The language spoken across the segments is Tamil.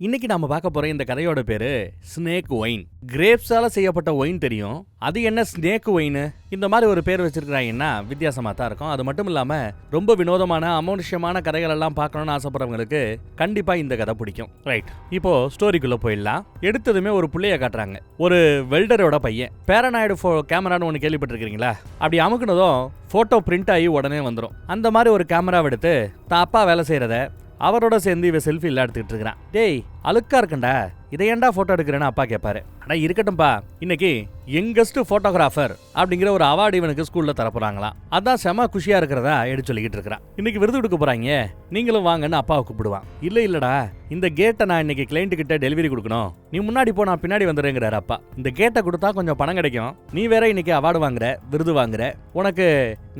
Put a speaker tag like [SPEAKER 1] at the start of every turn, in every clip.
[SPEAKER 1] இன்னைக்கு நாம பார்க்க போற இந்த கதையோட பேரு ஸ்னேக் ஒயின் கிரேப்ஸால செய்யப்பட்ட ஒயின் தெரியும். அது என்ன ஸ்னேக் ஒயின் இந்த மாதிரி ஒரு பேர் வச்சிருக்கிறாங்கன்னா வித்தியாசமா தான் இருக்கும். அது மட்டும் இல்லாம ரொம்ப வினோதமான அமானுஷ்யமான கதைகள் எல்லாம் பார்க்கணும்னு ஆசைப்படுறவங்களுக்கு கண்டிப்பா இந்த கதை பிடிக்கும். ரைட் இப்போ ஸ்டோரிக்குள்ள போயிடலாம். எடுத்ததுமே ஒரு புள்ளைய காட்டுறாங்க. ஒரு வெல்டரோட பையன். பேரனாய்டு ஃபோ கேமரான்னு ஒன்று கேள்விப்பட்டிருக்கீங்களா அப்படி அமுக்குனதும் ஃபோட்டோ பிரிண்ட் ஆகி உடனே வந்துடும் அந்த மாதிரி ஒரு கேமராவை எடுத்து தான் அப்பா வேலை செய்கிறத அவரோட சேர்ந்து இவன் செல்ஃபி எல்லாம் எடுத்துக்கிட்டு இருக்கிறான். டேய் அழுக்கா இருக்கண்டா. இதை ஏன்டா ஃபோட்டோ எடுக்கிறேன்னு அப்பா கேட்பாரு ஆனால் இருக்கட்டும்ப்பா இன்னைக்கு யங்கஸ்ட் ஃபோட்டோகிராஃபர் அப்படிங்கிற ஒரு அவார்டு இவனுக்கு ஸ்கூல்ல தரப்போறாங்களாம் அதான் செம குஷியா இருக்கிறதா எடுத்து சொல்லிக்கிட்டு இருக்கிறான் இன்னைக்கு விருது கொடுக்க போறாங்க. நீங்களும் வாங்கன்னு அப்பாவை கூப்பிடுவான். இல்ல இல்லடா. இந்த கேட்டை நான் இன்னைக்கு கிளைண்ட் கிட்ட டெலிவரி கொடுக்கணும். நீ முன்னாடி போ நான் பின்னாடி வந்துடுறேங்கிறாரு அப்பா. இந்த கேட்டை கொடுத்தா கொஞ்சம் பணம் கிடைக்கும். நீ வேற இன்னைக்கு அவார்டு வாங்குற விருது வாங்குற. உனக்கு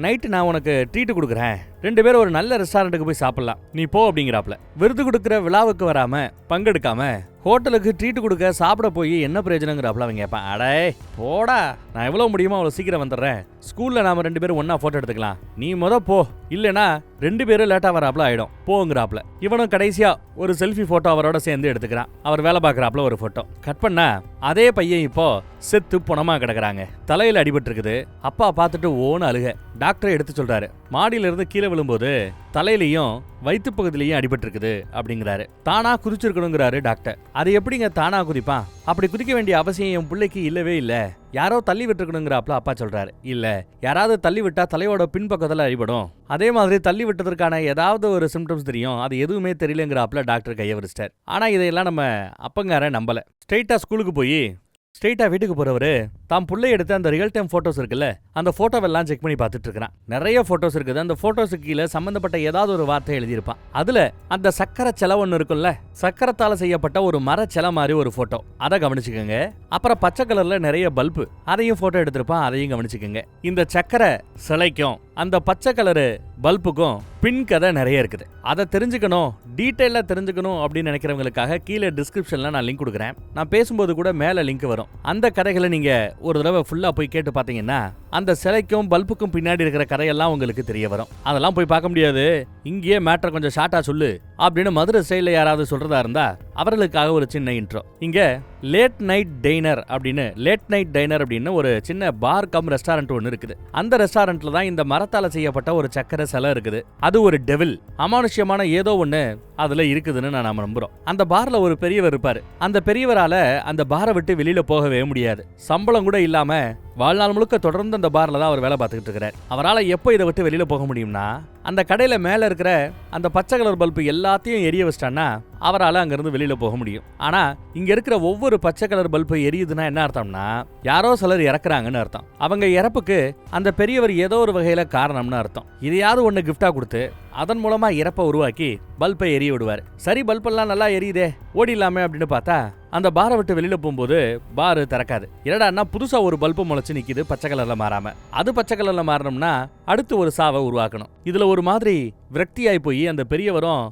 [SPEAKER 1] நைட்டு நான் உனக்கு ட்ரீட் கொடுக்குறேன். ரெண்டு பேரும் ஒரு நல்ல ரெஸ்டாரண்ட்டுக்கு போய் சாப்பிடலாம். நீ போ அப்படிங்கிறாப்ல விருது கொடுக்குற விழாவுக்கு வராம பங்கெடுக்காம ஹோட்டலுக்கு ட்ரீட் கொடுக்க சாப்பிட போய் என்ன பிரயோஜனங்கிறாப்ல அவன் கேட்பான். அடே போடா. நான் எவ்வளோ முடியுமோ அவ்வளோ சீக்கிரம் வந்துடுறேன். ஸ்கூலில் நாம் ரெண்டு பேரும் ஒன்றா ஃபோட்டோ எடுத்துக்கலாம். நீ மொதல் போ. இல்லைனா ரெண்டு பேரும் லேட்டாக வராப்ல ஆகிடும் போங்கிறாப்ல இவனும் கடைசியாக ஒரு செல்ஃபி ஃபோட்டோ அவரோட சேர்ந்து எடுத்துக்கிறான். அவர் வேலை பார்க்குறாப்புல ஒரு ஃபோட்டோ கட் பண்ணா அதே பையன் இப்போ செத்து புணமாக கிடக்குறாங்க. தலையில் அடிபட்டு இருக்குது அப்பா பார்த்துட்டு ஓன்னு அழுக. டாக்டரை எடுத்து சொல்கிறாரு மாடியில இருந்து கீழே விழும்போது தலையிலையும் வயிற்று பகுதியிலையும் அடிபட்டிருக்குது அப்படிங்கிறாரு. தானா குதிச்சிருக்கணுங்கிறாரு டாக்டர். அது எப்படிங்க தானா குதிப்பான் அப்படி குதிக்க வேண்டிய அவசியம் என் பிள்ளைக்கு இல்லவே இல்லை. யாரோ தள்ளி விட்டுருக்கணுங்கிறாப்ல அப்பா சொல்றாரு. இல்ல யாராவது தள்ளி விட்டா தலையோட பின்பக்கத்தில் அடிபடும். அதே மாதிரி தள்ளி விட்டதற்கான ஏதாவது ஒரு சிம்டம்ஸ் தெரியும். அது எதுவுமே தெரியலங்கிறாப்ல டாக்டர் கையை விரிச்சிட்டார். ஆனா இதையெல்லாம் நம்ம அப்பங்கார நம்பல. ஸ்ட்ரெயிட்டா ஸ்கூலுக்கு போய் ஸ்ட்ரெயிட்டாக வீட்டுக்கு போகிறவர் தான் பிள்ளை எடுத்த அந்த ரியல் டைம் ஃபோட்டோஸ் இருக்குல்ல அந்த ஃபோட்டோவெல்லாம் செக் பண்ணி பார்த்துட்டு இருக்கிறான். நிறைய ஃபோட்டோஸ் இருக்குது. அந்த ஃபோட்டோஸுக்கு கீழே சம்மந்தப்பட்ட ஏதாவது ஒரு வார்த்தை எழுதியிருப்பான். அதில் அந்த சக்கரை செலை ஒன்று இருக்குல்ல சக்கரத்தால் செய்யப்பட்ட ஒரு மர செலை மாதிரி ஒரு ஃபோட்டோ அதை கவனிச்சுக்கோங்க. அப்புறம் பச்சை கலரில் நிறைய பல்பு அதையும் ஃபோட்டோ எடுத்திருப்பான் அதையும் கவனிச்சுக்கோங்க. இந்த சக்கரை சிலைக்கும் அந்த பச்சை கலரு பல்புக்கும் பின் கதை நிறைய இருக்குது. அதை தெரிஞ்சுக்கணும் டீட்டெயிலாக தெரிஞ்சுக்கணும் அப்படின்னு நினைக்கிறவங்களுக்காக கீழே டிஸ்கிரிப்ஷனில் நான் லிங்க் கொடுக்குறேன். நான் பேசும்போது கூட மேலே லிங்க் வரும். அந்த கதைகளை நீங்கள் ஒரு தடவை ஃபுல்லாக போய் கேட்டு பார்த்தீங்கன்னா அந்த சிலைக்கும் பல்புக்கும் பின்னாடி இருக்கிற கதையெல்லாம் உங்களுக்கு தெரிய வரும். அதெல்லாம் போய் பார்க்க முடியாது. இங்கேயே மேட்டரை கொஞ்சம் ஷார்ட்டாக சொல்லு அப்படின்னு மதுரை ஸ்டைலில் யாராவது சொல்கிறதா இருந்தால் அவர்களுக்காக ஒரு சின்ன இன்ட்ரோ இங்கே லேட் நைட் டைனர் அப்படின்னு லேட் நைட் டைனர் அப்படின்னு ஒரு சின்ன பார் கம் ரெஸ்டாரண்ட் ஒன்று இருக்குது. அந்த ரெஸ்டாரண்ட்ல தான் இந்த மரத்தால் செய்யப்பட்ட ஒரு சக்கரை சிலை இருக்குது. அது ஒரு டெவில் அமானுஷ்யமான ஏதோ ஒன்று அதில் இருக்குதுன்னு நான் நம்புறோம். அந்த பார்ல ஒரு பெரியவர் இருப்பார். அந்த பெரியவரால் அந்த பாரை விட்டு வெளியில் போகவே முடியாது. சம்பளம் கூட இல்லாமல் வாழ்நாள் முழுக்க தொடர்ந்து அந்த பாரில் தான் அவர் வேலை பார்த்துக்கிட்டு இருக்கிறார். அவரால் எப்போ இதை விட்டு வெளியில் போக முடியும்னா அந்த கடையில் மேலே இருக்கிற அந்த பச்சை கலர் பல்பு எல்லாத்தையும் எரிய வச்சிட்டான்னா அவரால் அங்கேருந்து வெளியில் போக முடியும். ஆனால் இங்கே இருக்கிற ஒவ்வொரு பச்சை கலர் பல்பு எரியுதுன்னா என்ன அர்த்தம்னா யாரோ சிலர் இறக்குறாங்கன்னு அர்த்தம். அவங்க இறப்புக்கு அந்த பெரியவர் ஏதோ ஒரு வகையில் காரணம்னு அர்த்தம். இதையாவது ஒன்று கிஃப்டாக கொடுத்து அதன் மூலமா இறப்பை உருவாக்கி பல்பை எரிய விடுவார். சரி பல்பெல்லாம் நல்லா எரியுதே ஓடிடலாமே அப்படின்னு பார்த்தா அந்த பாரை விட்டு வெளியில போகும்போது பாரு திறக்காது. என்னடான்னா புதுசா ஒரு பல்பு முளைச்சு நிக்குது பச்சை கலர்ல மாறாம. அது பச்சை கலர்ல மாறணும்னா அடுத்து ஒரு சாவை உருவாக்கணும். இதுல ஒரு மாதிரி விரக்தியாய் போய் அந்த பெரியவரும்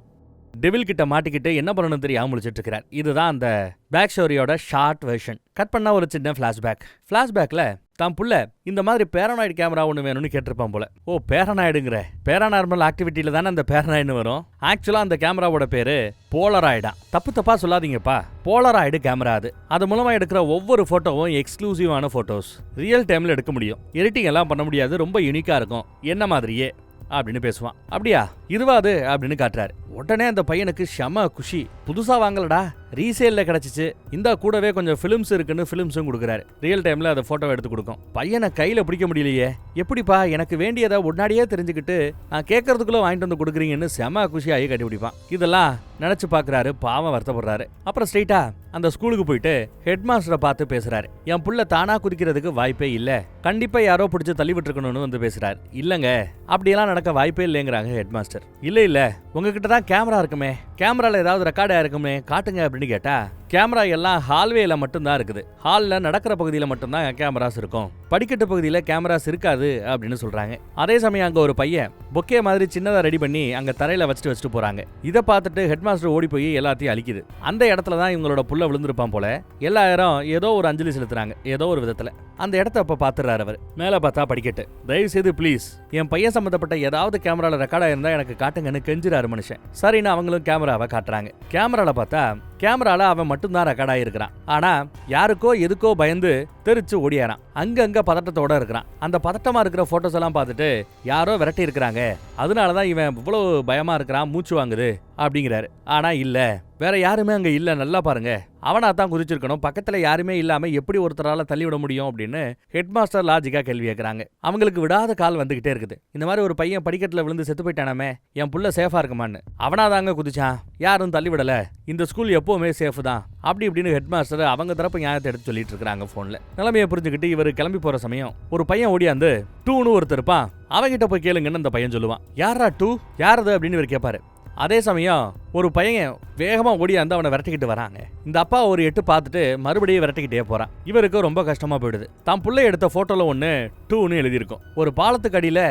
[SPEAKER 1] டெவில் கிட்ட மாட்டிக்கிட்டு என்ன பண்ணணும் தெரியாம முடிச்சிட்டு இருக்கிறார். இதுதான் அந்த பேக் ஸ்டோரியோட ஷார்ட் வெர்ஷன் கட் பண்ணா ஒரு சின்ன ஃபிளாஷ்பேக் ஃபிளாஷ்பேக்ல தான் புள்ள இந்த மாதிரி பேரனாய்டு கேமரா ஒன்று வேணும்னு கேட்டிருப்பான் போல. ஓ பேரனாய்டுங்கிற பேரநார்மல் ஆக்டிவிட்டியில தானே அந்த பேரனாய்டுன்னு வரும். ஆக்சுவலா அந்த கேமராவோட பேரு போலராய்டா தப்பு தப்பா சொல்லாதீங்கப்பா. போலராய்டு கேமரா அது. அது மூலமா எடுக்கிற ஒவ்வொரு போட்டோவும் எக்ஸ்க்ளூசிவான போட்டோஸ் ரியல் டைம்ல எடுக்க முடியும். எடிட்டிங் எல்லாம் பண்ண முடியாது. ரொம்ப யூனிக்கா இருக்கும். என்ன மாதிரியே? அப்படின்னு பேசுவான். அப்படியா? இருவாது அப்படின்னு காட்டுறாரு. உடனே அந்த பையனுக்கு செம குஷி. புதுசா வாங்கலடா. ரீசேல்ல கிடைச்சிச்சு. இந்த கூடவே கொஞ்சம் ஃபிலிம்ஸ் இருக்குன்னு ஃபிலிம்ஸும் கொடுக்குறாரு. ரியல் டைம்ல அதை போட்டோ எடுத்து கொடுக்கும். பையனை கையில பிடிக்க முடியலையே. எப்படிப்பா? எனக்கு வேண்டியதை உடனடியே தெரிஞ்சுக்கிட்டு நான் கேட்கறதுக்குள்ள வாங்கிட்டு வந்து கொடுக்குறீங்கன்னு செம குஷியாகி கட்டி பிடிப்பான் இதெல்லாம் நினைச்சு பார்க்குறாரு பாவம் வருத்தப்படுறாரு. அப்புறம் ஸ்ட்ரைட்டா அந்த ஸ்கூலுக்கு போயிட்டு ஹெட் மாஸ்டரை பார்த்து பேசுறாரு. என் புள்ள தானா குதிக்கிறதுக்கு வாய்ப்பே இல்லை. கண்டிப்பா யாரோ பிடிச்சி தள்ளி விட்டுருக்கணும்னு வந்து பேசுறாரு. இல்லங்க அப்படியெல்லாம் நடக்க வாய்ப்பே இல்லைங்கிறாங்க ஹெட் மாஸ்டர் இல்ல இல்ல உங்ககிட்ட தான் கேமரா இருக்குமே. கேமரால ஏதாவது ரெக்கார்டா இருக்குமே காட்டுங்க அப்படின்னு கேட்டா கேமரா எல்லாம் ஹால்வேல மட்டும்தான் இருக்குது. ஹால்ல நடக்கிற பகுதியில மட்டும்தான் கேமராஸ் இருக்கும். படிக்கட்டு பகுதியில கேமராஸ் இருக்காது அப்படின்னு சொல்றாங்க. அதே சமயம் அங்க ஒரு பையன் பொக்கே மாதிரி சின்னதா ரெடி பண்ணி அங்க தரையில வச்சுட்டு வச்சுட்டு போறாங்க. இதை பார்த்துட்டு ஹெட் மாஸ்டர் ஓடி போய் எல்லாத்தையும் அழிக்குது. அந்த இடத்துல தான் இவங்களோட புள்ள விழுந்திருப்பான் போல எல்லாரும் ஏதோ ஒரு அஞ்சலி செலுத்துறாங்க ஏதோ ஒரு விதத்துல. அந்த இடத்த அப்ப பாத்துறாரு அவர். மேல பார்த்தா படிக்கட்டு. தயவு செய்து ப்ளீஸ் என் பையன் சம்பந்தப்பட்ட ஏதாவது கேமரால ரெக்கார்ட் ஆயிருந்தா எனக்கு காட்டுங்கன்னு கெஞ்சுறாரு மனுஷன். சரின்னு அவங்களும் கேமராவை காட்டுறாங்க. கேமரால பார்த்தா கேமரால அவன் மட்டும்தான் ரெக்கார்ட் ஆயிருக்கிறான். ஆனா யாருக்கோ எதுக்கோ பயந்து தெரிச்சு ஓடியாரான். அங்கங்க பதட்டத்தோட இருக்கிறான். அந்த பதட்டமா இருக்கிற போட்டோஸ் எல்லாம் பார்த்துட்டு யாரோ விரட்டி இருக்கிறாங்க. அதனாலதான் இவன் இவ்வளவு பயமா இருக்கிறான் மூச்சு வாங்குது அப்படிங்கிறாரு. ஆனா இல்ல. வேற யாருமே அங்கே இல்லை நல்லா பாருங்க. அவனா தான் குதிச்சிருக்கணும். பக்கத்தில் யாருமே இல்லாமல் எப்படி ஒருத்தரால் தள்ளி விட முடியும் அப்படின்னு ஹெட் மாஸ்டர் லாஜிக்கா கேள்வி கேட்குறாங்க அவங்களுக்கு விடாத கால் வந்துகிட்டே இருக்குது. இந்த மாதிரி ஒரு பையன் படிக்கட்டில் விழுந்து செத்து போயிட்டானாமே என் புள்ள சேஃபாக இருக்குமான்னு. அவனா தாங்க குதிச்சான். யாரும் தள்ளிவிடலை. இந்த ஸ்கூல் எப்போவுமே சேஃப் தான். அப்படி இப்படின்னு ஹெட் மாஸ்டர் அவங்க தரப்பு நியாயத்தை எடுத்து சொல்லிட்டு இருக்காங்க ஃபோனில் நிலைமையை புரிஞ்சுக்கிட்டு இவர் கிளம்பி போகிற சமயம் ஒரு பையன் ஓடியாந்து டூன்னு ஒருத்தர் இருப்பான். அவன்கிட்ட போய் கேளுங்கன்னு அந்த பையன் சொல்லுவான். யாரா டூ? யாரது அப்படின்னு இவர் கேட்பாரு அதே சமயம் ஒரு பையன் வேகமாக ஓடியாந்து அவனை விரட்டிக்கிட்டு வராங்க. இந்த அப்பா ஒரு எட்டு பார்த்துட்டு மறுபடியும் விரட்டிக்கிட்டே போகிறான் இவருக்கு ரொம்ப கஷ்டமாக போயிடுது. தான் பிள்ளை எடுத்த ஃபோட்டோவில் ஒன்று டூன்னு எழுதியிருக்கும். ஒரு பாலத்துக்கு அடியில்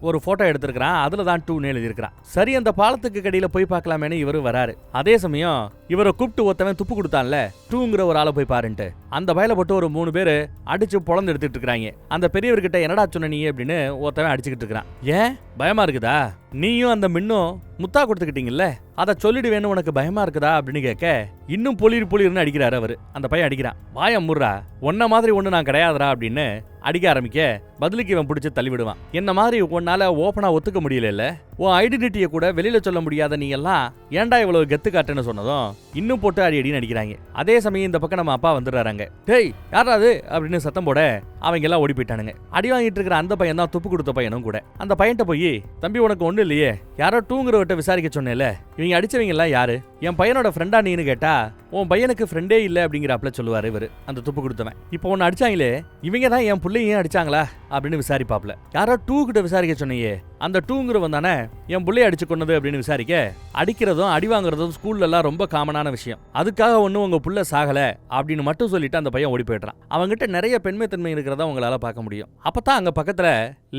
[SPEAKER 1] ஒரு ஃபோட்டோ எடுத்திருக்கிறான். அதில் தான் டூன்னு எழுதியிருக்கிறான். சரி அந்த பாலத்துக்கு கடையில் போய் பார்க்கலாமேனு இவர் வராரு. அதே சமயம் இவரை கூப்பிட்டு ஒருத்தவன் துப்பு கொடுத்தான்ல டூங்கிற ஒரு ஆளை போய் பாருன்ட்டு. அந்த வயல போட்டு ஒரு மூணு பேர் அடிச்சு பொழந்து எடுத்துட்டு இருக்காங்க அந்த பெரியவர்கிட்ட என்னடா சொன்ன நீ அப்படின்னு ஒருத்தவன் அடிச்சுக்கிட்டு இருக்கிறான். ஏன்? பயமா இருக்குதா? நீயும் அந்த மின்னும் முத்தா கொடுத்துக்கிட்டீங்கல்ல? அதை சொல்லிடுவேன்னு உனக்கு பயமா இருக்குதா அப்படின்னு கேட்க இன்னும் பொலிர் பொலிர்னு அடிக்கிறாரு அவரு. அந்த பையன் அடிக்கிறான். வாயம் முர்றா ஒன்ன மாதிரி ஒண்ணு நான் கிடையாதுடா அப்படின்னு அடிக்க ஆரம்பிக்க பதிலுக்கு இவன் பிடிச்சி தள்ளிவிடுவான். என்ன மாதிரி உன்னால ஓப்பனா ஒத்துக்க முடியல உன் ஐடென்டிட்டியை கூட வெளியில் சொல்ல முடியாத நீ எல்லாம் ஏன்டா இவ்வளவு கெத்து காட்டுன்னு சொன்னதும் இன்னும் போட்டு அடி அடின்னு அடிக்கிறாங்க. அதே சமயம் இந்த பக்கம் நம்ம அப்பா வந்துடுறாங்க டேய் யாரா அது? அப்படின்னு சத்தம் போட அவங்க எல்லாம் ஓடி போயிட்டானுங்க. அடி வாங்கிட்டு இருக்கிற அந்த பையன் தான் துப்பு கொடுத்த பையனும் கூட. அந்த பையன்கிட்ட போய் தம்பி உனக்கு ஒன்றும் இல்லையே. யாரோ டூங்கிறவர்கிட்ட விசாரிக்க சொன்னேல இவங்க அடிச்சவங்க எல்லாம் யாரு? என் பையனோட ஃப்ரெண்டா நீன்னு கேட்டா உன் பையனுக்கு ஃப்ரெண்டே இல்ல அப்படிங்கிறாப்புல சொல்லுவாரு இவர். அந்த துப்பு கொடுத்தவன். இப்போ ஒன்று அடிச்சாங்களே இவங்க தான் என் பிள்ளையும் அடிச்சாங்களா? அப்படின்னு விசாரிப்பாப்ல யாரோ டூ கிட்ட விசாரிக்க சொன்னீங்க? அந்த டூங்கிறவன் தானே என் புள்ளைய அடிச்சு கொண்டது அப்படின்னு விசாரிக்க அடிக்கிறதும் அடி வாங்குறதும் ஸ்கூல்ல எல்லாம் ரொம்ப காமனான விஷயம். அதுக்காக ஒன்றும் உங்க புள்ள சாகல அப்படின்னு மட்டும் சொல்லிட்டு அந்த பையன் ஓடி போயிடுறான். அவங்ககிட்ட நிறைய பெண்மைத்தன்மை இருக்கிறதா உங்களால பார்க்க முடியும். அப்பதான் அங்க பக்கத்துல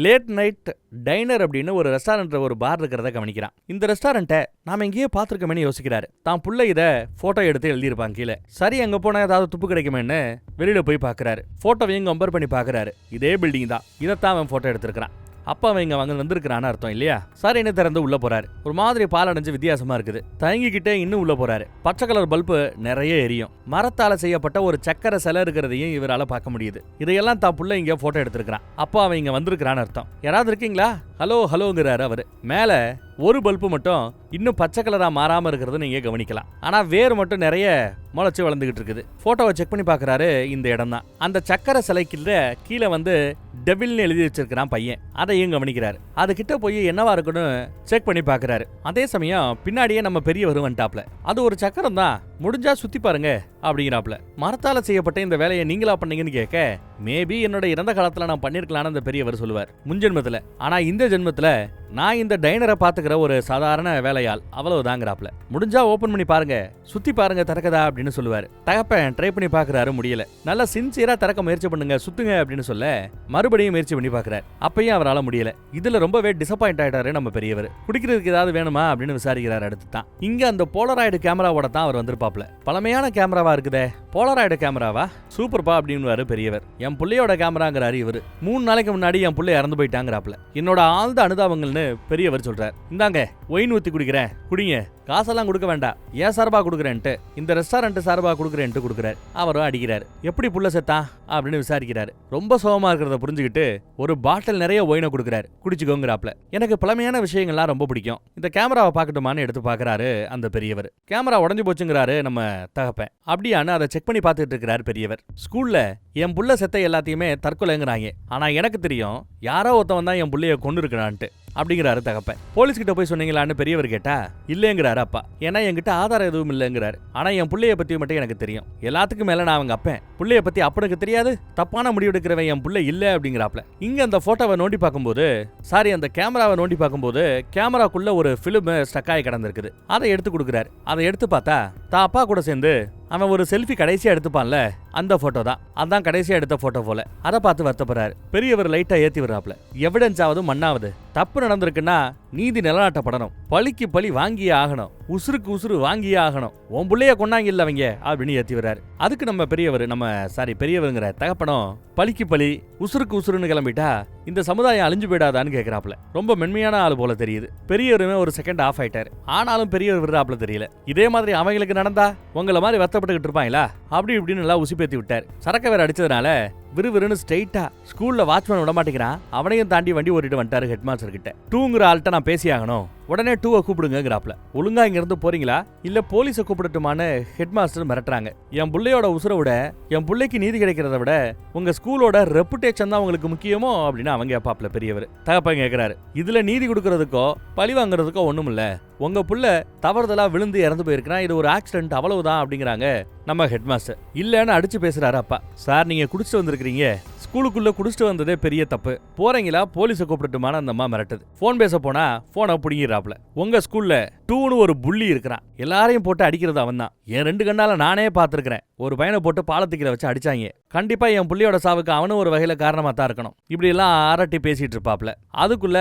[SPEAKER 1] லேட் நைட் டைனர் அப்படின்னு ஒரு ரெஸ்டாரண்ட் ஒரு பார் இருக்கிறத கவனிக்கிறான். இந்த ரெஸ்டாரண்ட்டை நாம எங்கேயோ பார்த்துருக்கோமேனு யோசிக்கிறாரு. தான் பிள்ளை இத ஃபோட்டோ எடுத்து எழுதியிருப்பாங்க கீழே. சரி அங்கே போனால் ஏதாவது துப்பு கிடைக்குமேன்னு வெளியில் போய் பார்க்கறாரு ஃபோட்டோவையும் கம்பேர் பண்ணி பார்க்குறாரு இதே பில்டிங் தான். இதைத்தான் அவன் ஃபோட்டோ எடுத்திருக்கிறான். அப்பா அவன் இங்கே வந்து வந்திருக்கிறான்னு அர்த்தம் இல்லையா? சார் என்ன திறந்து உள்ள போறாரு. ஒரு மாதிரி பால் அடைஞ்சு வித்தியாசமா இருக்குது. தயங்கிக்கிட்டே இன்னும் உள்ள போறாரு. பச்சை கலர் பல்பு நிறைய எரியும். மரத்தால செய்யப்பட்ட ஒரு சக்கரை சிலை இருக்கிறதையும் இவரால பார்க்க முடியுது. இதையெல்லாம் தான் புள்ள இங்கே போட்டோ எடுத்திருக்கிறான். அப்பா அவன் இங்கே வந்திருக்கிறான்னு அர்த்தம். யாராவது இருக்கீங்களா? ஹலோ ஹலோங்கிறாரு அவர். மேலே ஒரு பல்பு மட்டும் இன்னும் பச்சை கலராக மாறாமல் இருக்கிறத நீங்கள் கவனிக்கலாம். ஆனால் வேர் மட்டும் நிறைய முளைச்சி வளர்ந்துக்கிட்டு இருக்குது. ஃபோட்டோவை செக் பண்ணி பார்க்கறாரு இந்த இடம் தான் அந்த சக்கரை சிலைக்குள்ள கீழே வந்து டெவில்னு எழுதி வச்சிருக்கிறான் பையன். அதையும் கவனிக்கிறாரு. அது கிட்ட போய் என்னவா இருக்குன்னு செக் பண்ணி பார்க்குறாரு. அதே சமயம் பின்னாடியே நம்ம பெரியவர் வந்துட்டாப்ல. அது ஒரு சக்கரம் தான் முடிஞ்சா சுற்றி பாருங்க. அப்படிங்கிறாப்புல. மரத்தால செய்யப்பட்ட இந்த வேலையை நீங்களா பண்ணீங்கன்னு கேட்க மேபி என்னோட இறந்த காலத்துல நான் பண்ணிருக்கலாம்னு அந்த பெரியவர் சொல்லுவார். முன்ஜென்மத்துல ஆனா இந்த ஜென்மத்துல நான் இந்த டைனரை பாத்துக்கிற ஒரு சாதாரண வேலையால் அவ்வளவுதாங்கிறாப்ல முடிஞ்சா ஓபன் பண்ணி பாருங்க சுத்தி பாருங்க திறக்கதா அப்படின்னு சொல்லுவாரு. தகப்பன் ட்ரை பண்ணி பாக்குறாரு முடியல. நல்லா சின்சியரா திறக்க முயற்சி பண்ணுங்க சுத்துங்க அப்படின்னு சொல்ல மறுபடியும் முயற்சி பண்ணி பாக்குறாரு அப்பயும் அவரால் முடியல. இதுல ரொம்பவே டிசப்பாயிண்ட் ஆயிட்டாரு நம்ம பெரியவர். குடிக்கிறதுக்கு ஏதாவது வேணுமா அப்படின்னு விசாரிக்கிறாரு அடுத்து தான். இங்க அந்த போலராய்டு கேமராவோட தான் அவர் வந்திருப்பாப்ல பழமையான கேமராவா இருக்குதே. போலராய்டு கேமராவா சூப்பர்ப்பா அப்படின்னு பெரியவர். என் புள்ளையோட கேமராங்கிறாரு இவரு. மூணு நாளைக்கு முன்னாடி என் புள்ளை இறந்து போயிட்டாங்கிறாப்ல என்னோட ஆழ்ந்த அனுதாபங்கள்னு பெரியவர் சொல்றார். இந்தாங்க ஒயின் ஊத்தி குடிக்கிறேன். குடிங்க. காசெல்லாம் கொடுக்க வேண்டாம். ஏன் சார்பா கொடுக்குறேன்ட்டு? இந்த ரெஸ்டாரண்ட் சார்பா கொடுக்குறேன்ட்டு கொடுக்குறாரு. அவரும் அடிக்கிறாரு. எப்படி புள்ள செத்தான் அப்படின்னு விசாரிக்கிறாரு. ரொம்ப சோகமா இருக்கிறத புரிஞ்சுக்கிட்டு ஒரு பாட்டில் நிறைய ஒயினை கொடுக்குறாரு. குடிச்சுக்கோங்கிறாப்ல எனக்கு பழமையான விஷயங்கள்லாம் ரொம்ப பிடிக்கும். இந்த கேமராவை பார்க்கட்டுமான்னு எடுத்து பார்க்கறாரு அந்த பெரியவர். கேமரா உடஞ்சு போச்சுங்கிறாரு நம்ம தகப்பேன். அப்படி அப்படியான்னு அதை செக் பண்ணி பார்த்துட்டு இருக்கிறார் பெரியவர். ஸ்கூல்ல என் புள்ள செத்த எல்லாத்தையுமே தற்கொலைங்கிறாங்க. ஆனால் எனக்கு தெரியும் யாரோ ஒருத்தவன் தான் என் புள்ளைய கொண்டு இருக்கிறான்ட்டு அப்படிங்கிறாரு தகப்பன். போலீஸ் கிட்ட போய் சொன்னீங்களான்னு பெரியவர் கேட்டா இல்லைங்கிறாரு அப்பா. ஏன்னா என்கிட்ட ஆதாரம் எதுவும் இல்லைங்கிறாரு. ஆனா என் புள்ளைய பத்தி மட்டும் எனக்கு தெரியும். எல்லாத்துக்கும் மேல நான் அவங்க அப்பேன். பிள்ளைய பத்தி அப்பனுக்கு தெரியாது. தப்பான முடிவு எடுக்கிறவன் என் பிள்ளை இல்ல அப்படிங்கிறாப்ல இங்க அந்த போட்டோவை நோண்டி பார்க்கும்போது சாரி அந்த கேமராவை நோண்டி பார்க்கும்போது கேமராக்குள்ள ஒரு பிலிம் ஸ்டக் ஆகி கிடந்திருக்குது. அதை எடுத்து கொடுக்குறாரு. அதை எடுத்து பார்த்தா தான் அப்பா கூட சேர்ந்து அவன் ஒரு செல்ஃபி கடைசியா எடுத்துப்பான்ல அந்த போட்டோ தான். அதான் கடைசியா எடுத்த போட்டோ போல. அதை பார்த்து வருத்தப்படுறாரு. பெரியவர் லைட்டா ஏத்தி விடுறாப்ல எவிடன்ஸ் ஆவது மண்ணாவது. தப்பு நடந்திருக்குன்னா நீதி நிலநாட்டப்படணும். பழிக்கு பழி வாங்கியே ஆகணும். உசுருக்கு உசுறு வாங்கியே ஆகணும். உன் பிள்ளைய கொண்டாங்க இல்ல அவங்க? அப்படின்னு ஏத்தி விடுறாரு அதுக்கு நம்ம பெரியவர் நம்ம சாரி பெரியவருங்கிற தகப்பனம் பழிக்கு பழி உசுருக்கு உசுருன்னு கிளம்பிட்டா இந்த சமுதாயம் அழிஞ்சு போயிடாதான்னு கேட்கிறாப்ல ரொம்ப மென்மையான ஆள் போல தெரியுது. பெரியவருமே ஒரு செகண்ட் ஆஃப் ஆயிட்டாரு. ஆனாலும் பெரியவர் விடுறாப்ல தெரியல. இதே மாதிரி அவங்களுக்கு நடந்தா உங்களை மாதிரி வருத்தப்பட்டுக்கிட்டு இருப்பாங்களா? அப்படி இப்படின்னு நல்லா உசிப்பேத்தி விட்டார். சரக்க வேற அடிச்சதுனால விறுவிறுன்னு ஸ்ட்ரைட்டா ஸ்கூல்ல வாட்ச்மேன் விட மாட்டேங்கிறான். அவனையும் தாண்டி வண்டி ஓட்டிட்டு வந்துட்டாரு ஹெட் மாஸ்டர் கிட்ட. டூங்கிற ஆள்கிட்ட நான் பேசி ஆகணும். உடனே டூவை கூப்பிடுங்கிறாப்ல ஒழுங்கா இங்கிருந்து போறீங்களா? இல்ல போலீஸை கூப்பிடட்டுமான்னு ஹெட் மாஸ்டர் மிரட்டுறாங்க. என் பிள்ளையோட உசுரை விட என் பிள்ளைக்கு நீதி கிடைக்கிறத விட உங்க ஸ்கூலோட ரெப்புடேஷன் தான் உங்களுக்கு முக்கியமோ? அப்படின்னு அவங்க கேப்பாப்ல பெரியவர். தகப்பன் கேட்கிறாரு இதுல நீதி கொடுக்கறதுக்கோ பழி வாங்குறதுக்கோ ஒண்ணும் இல்ல உங்க புள்ள தவறுதலா விழுந்து இறந்து போயிருக்கிறான். இது ஒரு ஆக்சிடென்ட் அவ்வளவுதான் அப்படிங்கிறாங்க நம்ம ஹெட் மாஸ்டர் இல்லன்னு அடிச்சு பேசுறாரு அப்பா. சார் நீங்க குடிச்சிட்டு வந்திருக்கிறீங்க. ஸ்கூலுக்குள்ள குடிச்சிட்டு வந்ததே பெரிய தப்பு. போறீங்களா? போலீஸை கூப்பிட்டுட்டுமான அந்த அம்மா மிரட்டுது. ஃபோன் பேச போனா போனை பிடிங்கிறாப்ல உங்க ஸ்கூல்ல டூனு ஒரு புள்ளி இருக்கிறான். எல்லாரையும் போட்டு அடிக்கிறது அவன் தான் என் ரெண்டு கண்ணால நானே பார்த்துருக்கிறேன். ஒரு பையனை போட்டு பாலத்துக்கிற வச்சு அடிச்சாங்க. கண்டிப்பா என் புள்ளியோட சாவுக்கு அவனும் ஒரு வகையில காரணமா தான் இருக்கணும். இப்படி எல்லாம் அரட்டி பேசிட்டு இருப்பாப்ல அதுக்குள்ள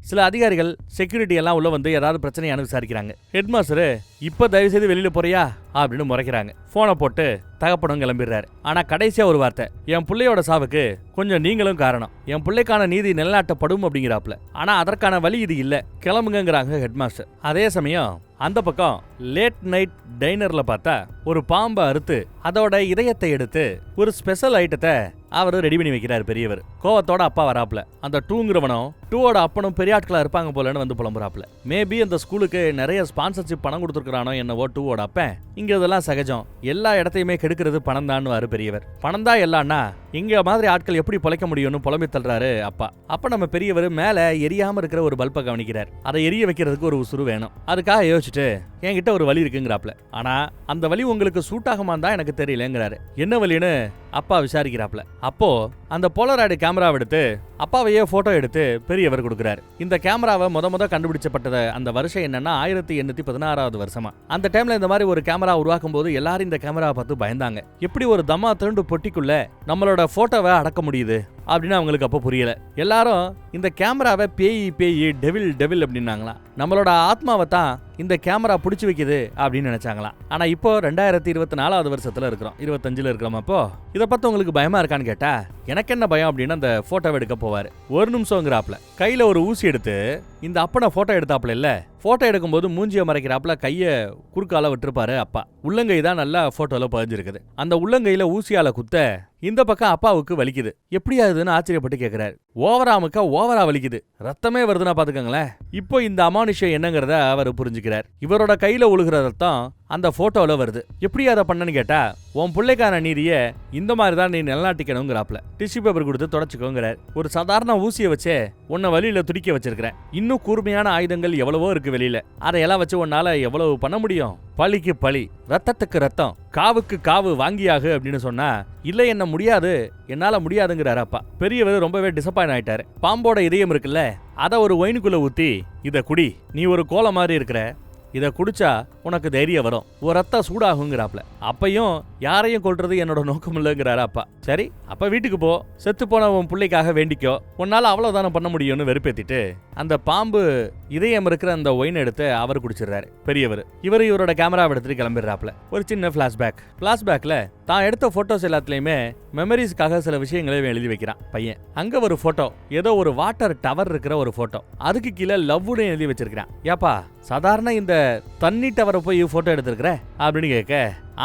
[SPEAKER 1] சில அதிகாரிகள் செக்யூரிட்டி எல்லாம் உள்ள வந்து ஏதாவது பிரச்சனையான விசாரிக்கிறாங்க. ஹெட் மாஸ்டர் இப்ப தயவு செய்து வெளியில போறியா? அப்படின்னு முறைக்கிறாங்க. போனை போட்டு தகப்பனும் கிளம்பிடுறாரு. ஆனா கடைசியா ஒரு வார்த்தை என் பிள்ளையோட சாவுக்கு கொஞ்சம் நீங்களும் காரணம். என் பிள்ளைக்கான நீதி நிலநாட்டப்படும் அப்படிங்கிறாப்ல ஆனா அதற்கான வழி இது இல்ல. கிளம்புங்கிறாங்க ஹெட்மாஸ்டர். அதே சமயம் அந்த பக்கம் லேட் நைட் டைனர்ல பார்த்தா ஒரு பாம்பை அறுத்து அதோட இதயத்தை எடுத்து ஒரு ஸ்பெஷல் ஐட்டத்தை அவர் ரெடி பண்ணி வைக்கிறார் பெரியவர். கோவத்தோட அப்பா வராப்ல அந்த டூங்கிறவனும் டூவோட அப்பனும் பெரிய ஆட்களா இருப்பாங்க போலன்னு வந்து புலம்புறாப்ல மேபி அந்த ஸ்கூலுக்கு நிறைய ஸ்பான்சர்ஷிப் பணம் கொடுத்துருக்கானோ என்னவோ டூவோட அப்பன். இங்க இதெல்லாம் சகஜம். எல்லா இடத்தையுமே கெடுக்கிறது பணம் தான்னு பெரியவர். பணம் தான் எல்லாம்னா இங்க மாதிரி ஆட்கள் எப்படி பொழைக்க முடியும்னு புலம்பி தள்ளுறாரு அப்பா. அப்ப நம்ம பெரியவர் மேல எரியாம இருக்கிற ஒரு பல்பை கவனிக்கிறார். அதை எரிய வைக்கிறதுக்கு ஒரு உசுறு வேணும். அதுக்காக யோசிச்சுட்டு என்கிட்ட ஒரு வழி இருக்குங்கிறாப்ல. ஆனா அந்த வழி உங்களுக்கு சூட் தான் எனக்கு தெரியலங்கிறாரு. என்ன வழின்னு அப்பா விசாரிக்கிறாப்ல. அப்போ அந்த போலராய்டு கேமராவை எடுத்து அப்பாவையே போட்டோ எடுத்து பெரியவர் கொடுக்குறாரு. இந்த கேமராவை முத முத கண்டுபிடிச்சப்பட்டத அந்த வருஷம் என்னன்னா ஆயிரத்தி எண்ணூத்தி பதினாறாவது வருஷமா. அந்த டைம்ல இந்த மாதிரி ஒரு கேமரா உருவாக்கும் போது எல்லாரும் இந்த கேமராவை பார்த்து பயந்தாங்க. எப்படி ஒரு தம்மா திரண்டு பொட்டிக்குள்ள நம்மளோட போட்டோவை அடக்க முடியுது? அப்படின்னு அவங்களுக்கு அப்போ புரியல. எல்லாரும் இந்த கேமராவை பேய் பேய் டெவில் டெவில் அப்படின்னாங்களாம். நம்மளோட ஆத்மாவை தான் இந்த கேமரா பிடிச்சி வைக்குது அப்படின்னு நினைச்சாங்களாம். ஆனா இப்போ ரெண்டாயிரத்தி இருபத்தி நாலாவது வருஷத்துல இருக்கிறோம். இருபத்தஞ்சுல இருக்கிறோம் அப்போ. இதை பார்த்து உங்களுக்கு பயமா இருக்கான்னு கேட்டா எனக்கு என்ன பயம் அப்படின்னு அந்த போட்டோவை எடுக்க போவார். ஒரு நிமிஷங்கிறாப்ல கையில ஒரு ஊசி எடுத்து இந்த அப்பனை போட்டோ எடுத்தாப்ல இல்ல? ஃபோட்டோ எடுக்கும்போது மூஞ்சியை மறைக்கிறாப்புல கையை குறுக்கால விட்டுருப்பாரு அப்பா. உள்ளங்கை தான் நல்லா ஃபோட்டோவில் பதிஞ்சிருக்குது. அந்த உள்ளங்கையில் ஊசியால குத்த இந்த பக்கம் அப்பாவுக்கு வலிக்குது. எப்படியாதுன்னு ஆச்சரியப்பட்டு கேட்குறாரு ஓவராமுக்கா ஓவரா வலிக்குது. ரத்தமே வருதுன்னா பார்த்துக்கோங்களேன் இப்போ இந்த அமானுஷ்யம் என்னங்கிறத அவர் புரிஞ்சுக்கிறார். இவரோட கையில் ஒழுகிற ரத்தம் அந்த ஃபோட்டோவில் வருது. எப்படி அதை பண்ணன்னு கேட்டா உன் பிள்ளைக்கான நீரிய இந்த மாதிரி தான் நீ நிலநாட்டிக்கணுங்கிறாப்ல டிஷ்யூ பேப்பர் கொடுத்து தொடச்சிக்கோங்கிறார். ஒரு சாதாரண ஊசியை வச்சே உன்னை வழியில் துடிக்க வச்சிருக்கிறேன். இன்னும் கூர்மையான ஆயுதங்கள் எவ்வளவோ இருக்கு. வெளியில. அதையெல்லாம் வச்சு உன்னால எவ்வளவு பண்ண முடியும்? பழிக்கு பழி ரத்தத்துக்கு ரத்தம் காவுக்கு காவு வாங்கியாகு அப்படின்னு சொன்னா இல்ல என்ன முடியாது. என்னால முடியாதுங்கிறாரு அப்பா. பெரியவர் ரொம்பவே டிசப்பாயின் ஆயிட்டாரு. பாம்போட இதயம் இருக்குல்ல அதை ஒரு ஒயினுக்குள்ள ஊத்தி இத குடி. நீ ஒரு கோலம் மாதிரி இருக்கிற. இதை குடிச்சா உனக்கு தைரியம் வரும். ஒரு ரத்தம் சூடாகுங்கிறாப்ல. அப்பையும் யாரையும் கொள்றது என்னோட நோக்கம் இல்லைங்கிறாரு அப்பா. சரி அப்ப வீட்டுக்கு போ. செத்து போன உன் பிள்ளைக்காக வேண்டிக்கோ. உன்னால அவ்வளவுதானே பண்ண முடியும்னு வெறுப்பேத்திட்டு அந்த பாம்பு இதயம் இருக்கிற அந்த ஒயின் எடுத்து அவர் குடிச்சிடுறாரு பெரியவர். இவர் இவரோட கேமராவை எடுத்துட்டு கிளம்பிடுறாப்ல. ஒரு சின்ன பிளாஷ்பேக் பிளாஷ்பேக்ல தான் எடுத்த போட்டோஸ் எல்லாத்துலயுமே மெமரிஸ்க்காக சில விஷயங்களை எழுதி வைக்கிறான் பையன். அங்க ஒரு போட்டோ ஏதோ ஒரு வாட்டர் டவர் இருக்கிற ஒரு போட்டோ அதுக்கு கீழே லவ்னு எழுதி வச்சிருக்கிறான். ஏப்பா சாதாரண இந்த தண்ணி டவரை போய் போட்டோ எடுத்திருக்கிற அப்படின்னு கேட்க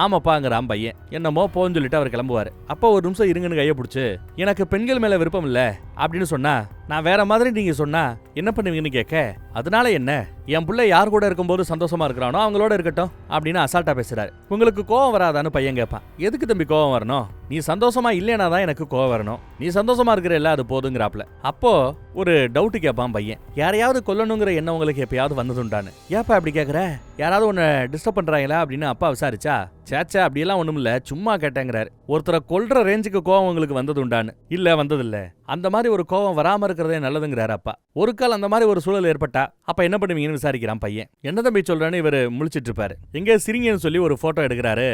[SPEAKER 1] ஆமாப்பாங்கிறான் பையன். என்னமோ போன்னு சொல்லிட்டு அவர் கிளம்புவார். அப்போ ஒரு நிமிஷம் இருங்கன்னு கையை பிடிச்சி எனக்கு பெண்கள் மேலே விருப்பம் இல்லை அப்படின்னு சொன்னா நான் வேற மாதிரி நீங்க சொன்னா என்ன பண்ணுவீங்கன்னு கேட்க அதனால என்ன? என் பிள்ளை யார் கூட இருக்கும்போது சந்தோஷமா இருக்கிறானோ அவங்களோட இருக்கட்டும் அப்படின்னு அசால்ட்டா பேசுறாரு. உங்களுக்கு கோவம் வராதான்னு பையன் கேட்பான். எதுக்கு தம்பி கோவம் வரணும்? நீ சந்தோஷமா இல்லைனா தான் எனக்கு கோவம் வரணும். நீ சந்தோஷமா இருக்கிற எல்லாம் அது போதுங்கிறாப்ல. அப்போ ஒரு டவுட் கேட்பான் பையன். யாரையாவது கொல்லணுங்கிற எண்ணம் உங்களுக்கு எப்பயாவது வந்ததுண்டான்னு? ஏப்பா அப்படி கேட்குற யாராவது உன்னை டிஸ்டர்ப் பண்றாங்களா? அப்படின்னு அப்பா விசாரிச்சா சேச்சா அப்படியெல்லாம் ஒண்ணும் இல்ல சும்மா கேட்டேங்கிறாரு. ஒருத்தரை கொல்ற ரேஞ்சுக்கு கோவம் உங்களுக்கு வந்தது உண்டான்னு இல்ல வந்ததில்ல. அந்த மாதிரி ஒரு கோவம் வராம இருக்கிறதே நல்லதுங்கிறாரு அப்பா. ஒரு கால் அந்த மாதிரி ஒரு சூழல் ஏற்பட்டா அப்ப என்ன பண்ணுவீங்கன்னு விசாரிக்கிறான் பையன். என்ன தம்பி சொல்றேன்னு இவர் முழிச்சிட்டு இருப்பாரு எங்க சிரிங்கன்னு சொல்லி ஒரு போட்டோ எடுக்கிறாரு